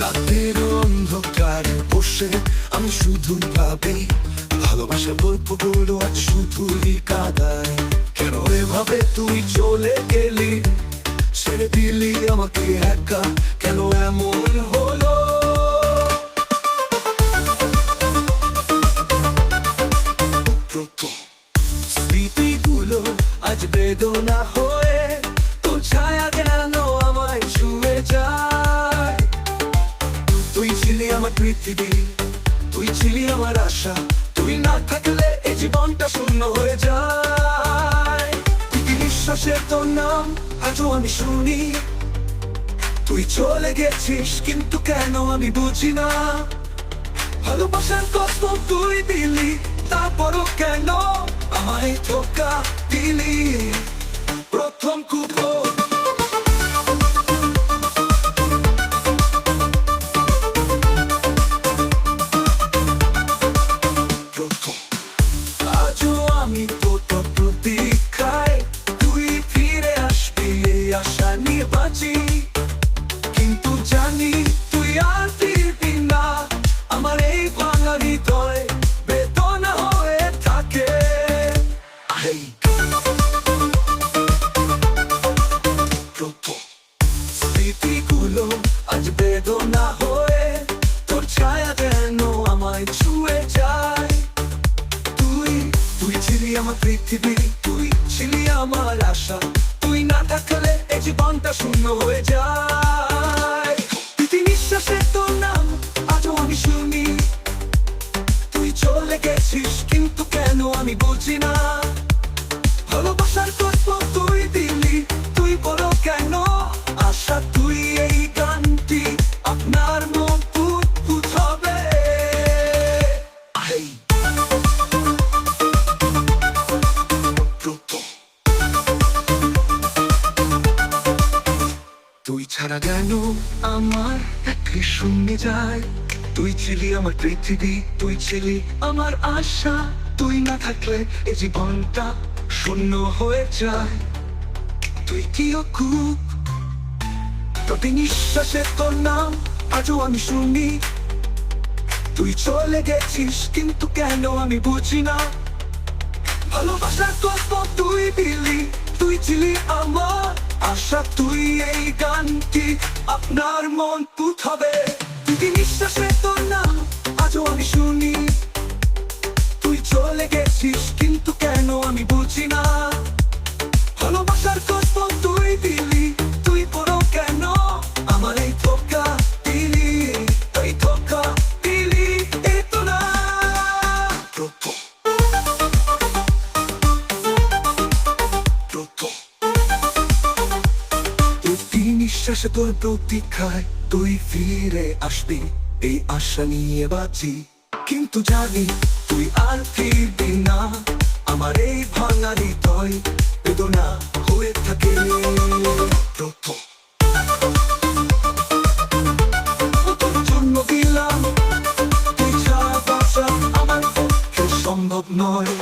রাতের অন্ধকারে বসে আমি শুধু ভাবি, ভালোবাসা গল্পগুলো আজ শুধুই কাদায়। কেন এভাবে তুই চলে গেলি? ছেড়ে দিলি আমাকে একা, কেন এমন হলো? আজ বেদনা হয়ে পৃথিবী। তুই ছিলি আমার আশা। তুই না থাকলে এই জীবনটা শূন্য হয়ে যায়। প্রতি নিঃশ্বাসে তোর নাম আজও আমি শুনি। তুই চলে গেছিস, কিন্তু কেন আমি বুঝি না। ভালোবাসার কষ্ট তুই দিলি, তারপরও কেন আমায় ধোকা দিলি? তোর ছায়া যেন আমায় ছুঁয়ে যায় তুই তুই আমার পৃথিবী তুই ছিলি আমার আশা তুই না থাকলে এই জীবনটা শূন্য হয়ে যায় না। ভালোবাসার গল্প তুই দিলি, তুই বলো কেন? আশা, তুই এই গানটি আপনার তুই ছাড়া কেন আমার একে শুনে যায়? তুই ছিলি আমার পৃথিবী, তুই ছিলি আমার আশা। তুই না থাকলে এই জীবনটা শূন্য হয়ে যায়। তুই কি অকুপ প্রতি নিঃশ্বাসে তোর নাম আজও আমি শুনি। তুই চলে গেছিস, কিন্তু কেন আমি বুঝি না। ভালোবাসার গল্প তুই দিলি, তুই ছিলি আমার আশা। তুই এই গানটি আপনার মন পুত হবে তুই নিঃশ্বাসে তোর নাম প্রতি তোর প্রতীক্ষায় তুই ফিরে আসবি। এই আশা নিয়ে বাঁচি কিন্তু জানি তুই আর ফিরবি না। আমার এই ভাঙা হৃদয় বেদনা হয়ে থাকে। সম্ভব নয়।